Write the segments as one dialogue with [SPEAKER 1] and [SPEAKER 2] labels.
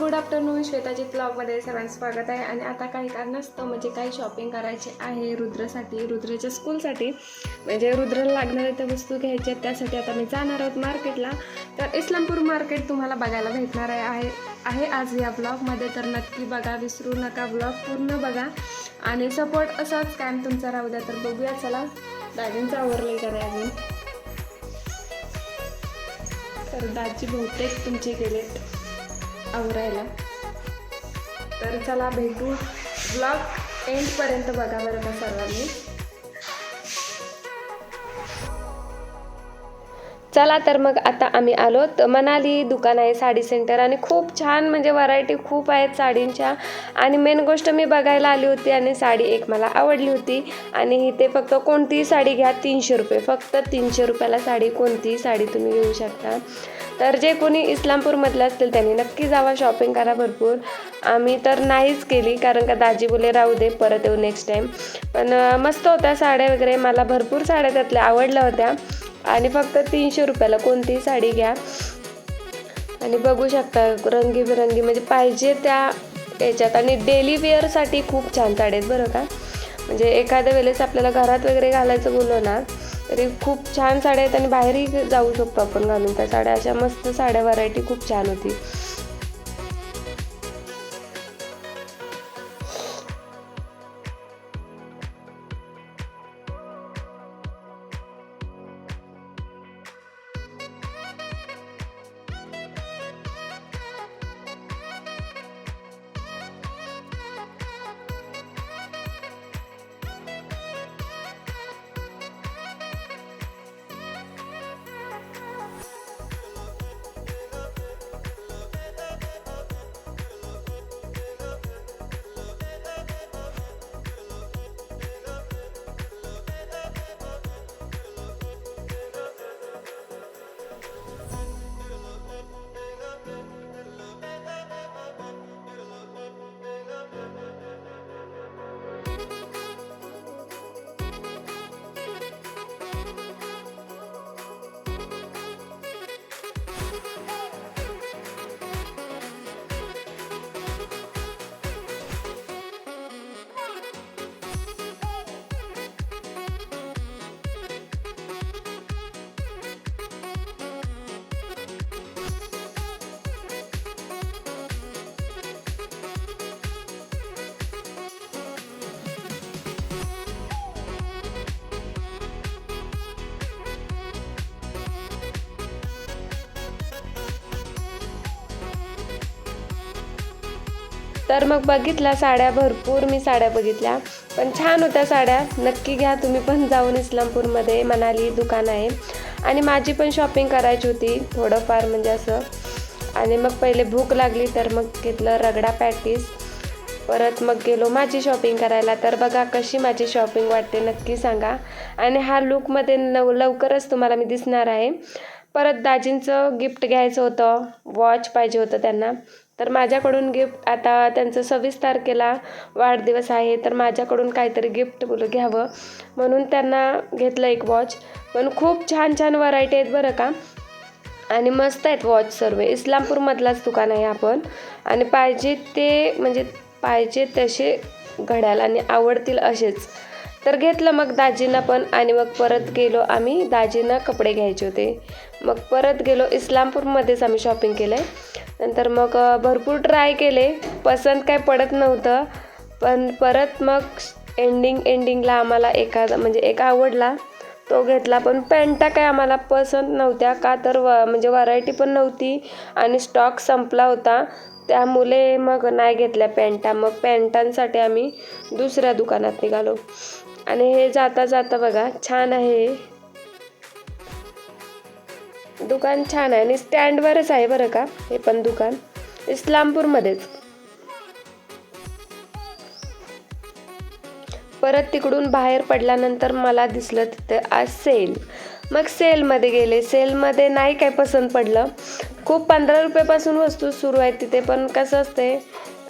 [SPEAKER 1] Good afternoon श्वेताजी ब्लॉगमध्ये सर्वांचं स्वागत आहे. आणि आता काही कारणास्तव म्हणजे काही शॉपिंग करायची आहे रुद्रसाठी रुद्रच्या स्कूलसाठी म्हणजे रुद्रला लागणाऱ्या त्या वस्तू घ्यायच्या आहेत त्यासाठी आता मी जाणार आहोत मार्केटला तर इस्लामपूर मार्केट तुम्हाला बघायला भेटणार आहे आहे आहे आज या ब्लॉगमध्ये तर नक्की बघा विसरू नका ब्लॉग पूर्ण बघा. आणि सपोर्ट असाच कायम तुमचा. राहू द्या तर बघूया चला. दाजींचं आवरलं करा अजून? तर दाजी बहुतेक तुमचे गेलेत. आवरायला. तर चला भेटू. ब्लॉग एंडपर्यंत बघा बरं का सर्वांनी. चला तर मग आता आम्ही आलो. मनाली दुकान आहे साडी सेंटर आणि खूप छान म्हणजे व्हरायटी खूप आहेत साडींच्या. आणि मेन गोष्ट मी बघायला आली होती आणि साडी एक मला आवडली होती. आणि इथे फक्त कोणतीही साडी घ्या तीनशे रुपये. फक्त तीनशे रुपयाला साडी कोणतीही साडी तुम्ही घेऊ शकता. तर जे कोणी इस्लामपूरमधले असतील त्यांनी नक्की जावा शॉपिंग करा भरपूर. आम्ही तर नाहीच केली कारण का दाजी बोले राहू दे परत येऊ नेक्स्ट टाईम पण मस्त होत्या साड्या वगैरे. मला भरपूर साड्या त्यातल्या आवडल्या होत्या. आणि फक्त तीनशे रुपयाला कोणतीही साडी घ्या. आणि बघू शकता रंगीबेरंगी म्हणजे पाहिजे त्या याच्यात. आणि डेली वेअरसाठी खूप छान साड्या आहेत बरं का. म्हणजे एखाद्या वेळेस आपल्याला घरात वगैरे घालायचं बोललो ना तरी खूप छान साड्या आहेत आणि बाहेरही जाऊ शकतो आपण घालून. त्या साड्या अशा मस्त साड्या व्हरायटी खूप छान होती. तर मग बघितल्या साड्या भरपूर मी साड्या बघितल्या. पण छान होत्या साड्या. नक्की घ्या तुम्ही पण जाऊन इस्लामपूरमध्ये मनाली दुकान आहे. आणि माझी पण शॉपिंग करायची होती थोडंफार म्हणजे असं. आणि मग पहिले भूक लागली तर मग घेतलं रगडा पॅटीस. परत मग गेलो माझी शॉपिंग करायला. तर बघा कशी माझी शॉपिंग वाटते नक्की सांगा. आणि हा लुकमध्ये लव लवकरच तुम्हाला मी दिसणार आहे. परत दाजींचं गिफ्ट घ्यायचं होतं. वॉच पाहिजे होतं त्यांना. तर माझ्याकडून गिफ्ट आता त्यांचं सव्वीस तारखेला वाढदिवस आहे तर माझ्याकडून काहीतरी गिफ्ट बोल घ्यावं. म्हणून त्यांना घेतलं एक वॉच पण खूप छान छान व्हरायटी आहेत बरं का. आणि मस्त आहेत वॉच सर्व. इस्लामपूरमधलाच दुकान आहे आपण. आणि पाहिजे ते म्हणजे पाहिजे तसे घड्याल आणि आवडतील असेच. तर घेतलं मग दाजींना पण आणि मग परत गेलो आम्ही. दाजींना कपडे घ्यायचे होते. मग परत गेलो. इस्लामपूरमध्येच आम्ही शॉपिंग केलं आहे नंतर मग भरपूर ट्राय केले. पसंत काय पडत नव्हतं. पण परत मग एंडिंग एंडिंगला आम्हाला एखादा म्हणजे एक आवडला तो घेतला. पण पॅन्टा काय आम्हाला पसंत नव्हत्या. का तर व म्हणजे व्हरायटी पण नव्हती आणि स्टॉक संपला होता. त्यामुळे मग नाही घेतल्या पॅन्टा. मग पॅन्टांसाठी आम्ही दुसऱ्या दुकानात निघालो. आणि हे जाता जाता बघा छान आहे दुकान छान आहे आणि स्टँडवरच आहे बरं का हे पण दुकान. इस्लामपूरमध्येच. परत तिकडून बाहेर पडल्यानंतर मला दिसलं तिथं आज सेल. मग सेलमध्ये गेले. सेलमध्ये नाही काय पसंत पडलं. खूप पंधरा रुपयापासून वस्तू सुरू आहेत तिथे पण कसं असते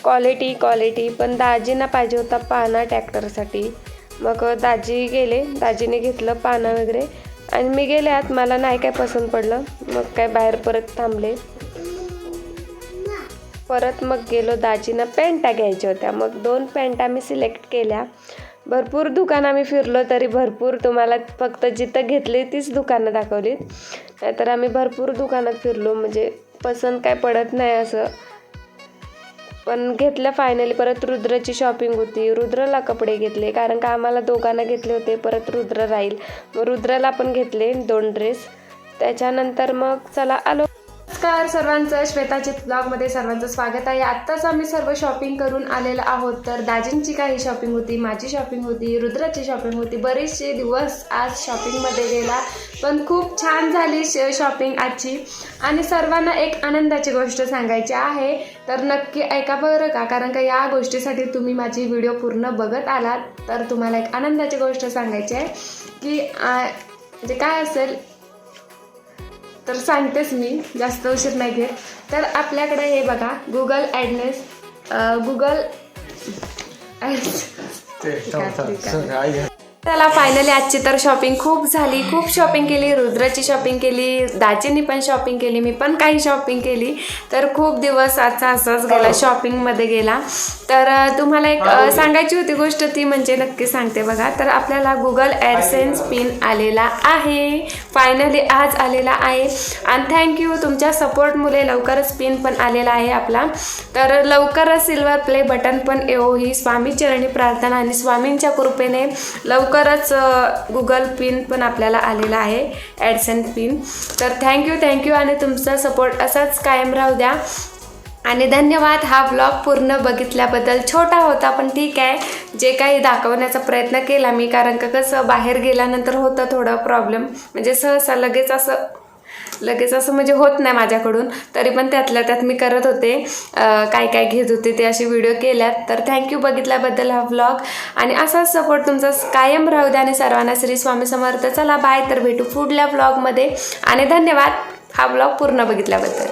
[SPEAKER 1] क्वालिटी क्वालिटी पण दाजींना पाहिजे होता पाना ट्रॅक्टरसाठी मग दाजी गेले. दाजीने घेतलं पानं वगैरे. आणि मी गेले आत. मला नाही काय पसंत पडलं. मग काय बाहेर परत थांबले. परत मग गेलो दाजीनं पॅन्टा घ्यायच्या होत्या. मग दोन पॅन्टा आम्ही सिलेक्ट केल्या. भरपूर दुकानं आम्ही फिरलो तरी भरपूर. तुम्हाला फक्त जिथं घेतली तीच दुकानं दाखवलीत नाहीतर आम्ही भरपूर दुकानात फिरलो. म्हणजे पसंत काय पडत नाही असं. पण घेतलं फायनली परत रुद्रची शॉपिंग होती. रुद्रला कपडे घेतले. कारण का आम्हाला दोघांना घेतले होते. परत रुद्र राहील. मग रुद्रला पण घेतले दोन ड्रेस त्याच्यानंतर मग चला आलो. नमस्कार सर्वांचं श्वेताचित ब्लॉगमध्ये सर्वांचं स्वागत आहे. आत्ताच आम्ही सर्व शॉपिंग करून आलेलो आहोत. तर दाजींची काही शॉपिंग होती माझी शॉपिंग होती रुद्राची शॉपिंग होती. बरेचसे दिवस आज शॉपिंगमध्ये गेला पण खूप छान झाली शॉपिंग आजची. आणि सर्वांना एक आनंदाची गोष्ट सांगायची आहे तर नक्की ऐका बरं का? कारण का या गोष्टीसाठी तुम्ही माझी व्हिडिओ पूर्ण बघत आलात तर तुम्हाला एक आनंदाची गोष्ट सांगायची आहे की म्हणजे काय असेल तर सांगतेच मी जास्त उशीर नाही घेत. तर आपल्याकडे हे बघा गुगल ॲडनेस गुगल त्याला फायनली आजची तर शॉपिंग खूप झाली. खूप शॉपिंग केली. रुद्राची शॉपिंग केली. दाजीनी पण शॉपिंग केली. मी पण काही शॉपिंग केली. तर खूप दिवस आजचा असाच गेला शॉपिंगमध्ये गेला. तर तुम्हाला एक सांगायची होती गोष्ट ती म्हणजे नक्की सांगते बघा. तर आपल्याला गुगल ॲडसेन्स पिन आलेला आहे. फायनली आज आलेला आहे. आणि थँक्यू तुमच्या सपोर्टमुळे लवकरच पिन पण आलेला आहे आपला. तर लवकरच सिल्वर प्ले बटन पण येऊ. ही स्वामी चरणी प्रार्थना आणि स्वामींच्या कृपेने लवकरच गुगल पिन पण आपल्याला आलेला आहे ॲडसन पिन तर थँक्यू थँक्यू आणि तुमचा सपोर्ट असाच कायम राहू द्या. आणि धन्यवाद हा ब्लॉग पूर्ण बघितल्याबद्दल. छोटा होता पण ठीक आहे. जे काही दाखवण्याचा प्रयत्न केला मी कारण का कसं बाहेर गेल्यानंतर होतं थोडं प्रॉब्लेम म्हणजे सहसा लगेच असं लगेच असं म्हणजे होत नाही माझ्याकडून. तरी पण त्यातल्या त्यात मी करत होते. काय काय घेत होते ते असे व्हिडिओ केल्यात. तर थँक्यू बघितल्याबद्दल हा व्लॉग आणि असाच सपोर्ट तुमचा कायम राहू द्या आणि सर्वांना श्री स्वामी समर्थ. चला बाय तर भेटू पुढल्या व्लॉगमध्ये आणि धन्यवाद. हा ब्लॉग पूर्ण बघितल्याबद्दल.